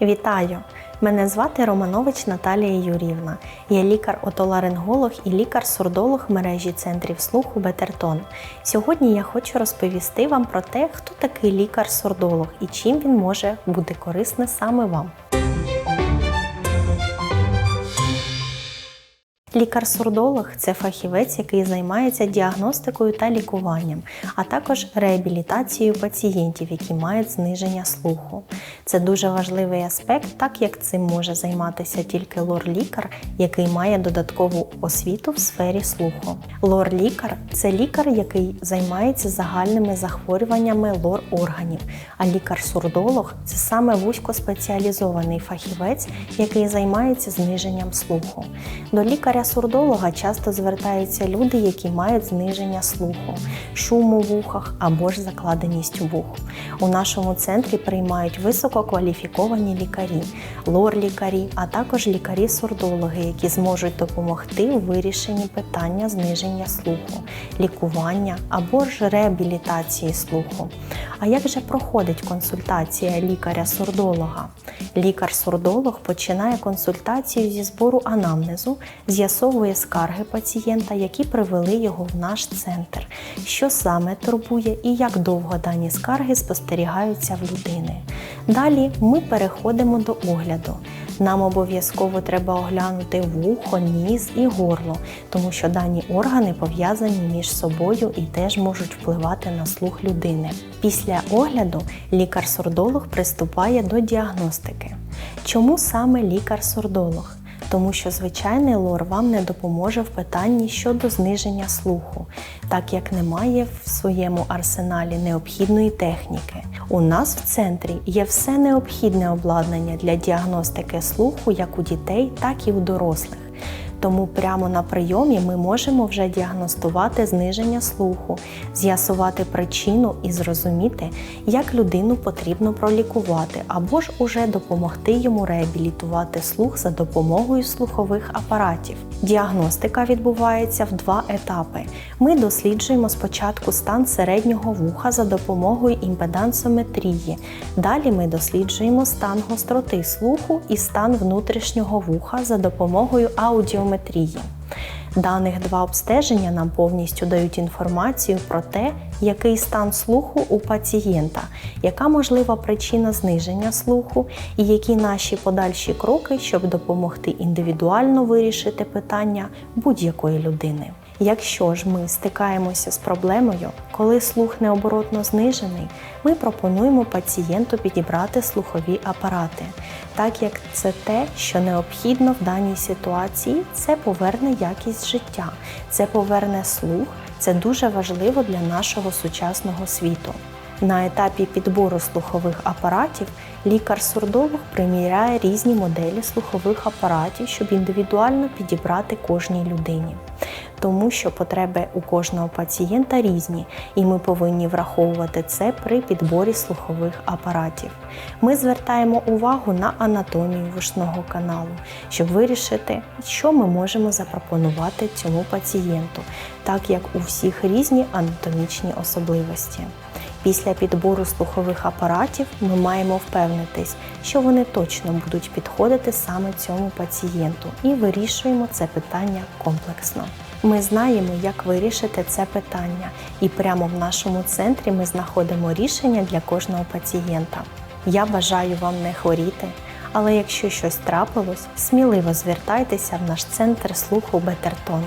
Вітаю! Мене звати Романович Наталія Юрівна. Я лікар-отоларинголог і лікар-сурдолог мережі центрів слуху Бетертон. Сьогодні я хочу розповісти вам про те, хто такий лікар-сурдолог і чим він може бути корисний саме вам. Лікар-сурдолог це фахівець, який займається діагностикою та лікуванням, а також реабілітацією пацієнтів, які мають зниження слуху. Це дуже важливий аспект, так як цим може займатися тільки лор-лікар, який має додаткову освіту в сфері слуху. Лор-лікар це лікар, який займається загальними захворюваннями лор-органів, а лікар-сурдолог це саме вузькоспеціалізований фахівець, який займається зниженням слуху. До лікаря сурдолога часто звертаються люди, які мають зниження слуху, шум у вухах або ж закладеність вух. У нашому центрі приймають висококваліфіковані лікарі, лор-лікарі, а також лікарі-сурдологи, які зможуть допомогти у вирішенні питання зниження слуху, лікування або ж реабілітації слуху. А як же проходить консультація лікаря-сурдолога? Лікар-сурдолог починає консультацію зі збору анамнезу, з'ясовує скарги пацієнта, які привели його в наш центр, що саме турбує і як довго дані скарги спостерігаються в людини. Далі ми переходимо до огляду. Нам обов'язково треба оглянути вухо, ніс і горло, тому що дані органи пов'язані між собою і теж можуть впливати на слух людини. Після огляду лікар-сурдолог приступає до діагностики. Чому саме лікар-сурдолог? Тому що звичайний лор вам не допоможе в питанні щодо зниження слуху, так як немає в своєму арсеналі необхідної техніки. У нас в центрі є все необхідне обладнання для діагностики слуху як у дітей, так і у дорослих. Тому прямо на прийомі ми можемо вже діагностувати зниження слуху, з'ясувати причину і зрозуміти, як людину потрібно пролікувати, або ж уже допомогти йому реабілітувати слух за допомогою слухових апаратів. Діагностика відбувається в два етапи. Ми досліджуємо спочатку стан середнього вуха за допомогою імпедансометрії. Далі ми досліджуємо стан гостроти слуху і стан внутрішнього вуха за допомогою аудіометрії. Даних два обстеження нам повністю дають інформацію про те, який стан слуху у пацієнта, яка можлива причина зниження слуху і які наші подальші кроки, щоб допомогти індивідуально вирішити питання будь-якої людини. Якщо ж ми стикаємося з проблемою, коли слух необоротно знижений, ми пропонуємо пацієнту підібрати слухові апарати, так як це те, що необхідно в даній ситуації, це поверне якість життя, це поверне слух, це дуже важливо для нашого сучасного світу. На етапі підбору слухових апаратів лікар-сурдолог приміряє різні моделі слухових апаратів, щоб індивідуально підібрати кожній людині. Тому що потреби у кожного пацієнта різні, і ми повинні враховувати це при підборі слухових апаратів. Ми звертаємо увагу на анатомію вушного каналу, щоб вирішити, що ми можемо запропонувати цьому пацієнту, так як у всіх різні анатомічні особливості. Після підбору слухових апаратів ми маємо впевнитись, що вони точно будуть підходити саме цьому пацієнту, і вирішуємо це питання комплексно. Ми знаємо, як вирішити це питання, і прямо в нашому центрі ми знаходимо рішення для кожного пацієнта. Я бажаю вам не хворіти, але якщо щось трапилось, сміливо звертайтеся в наш центр слуху Бетертон.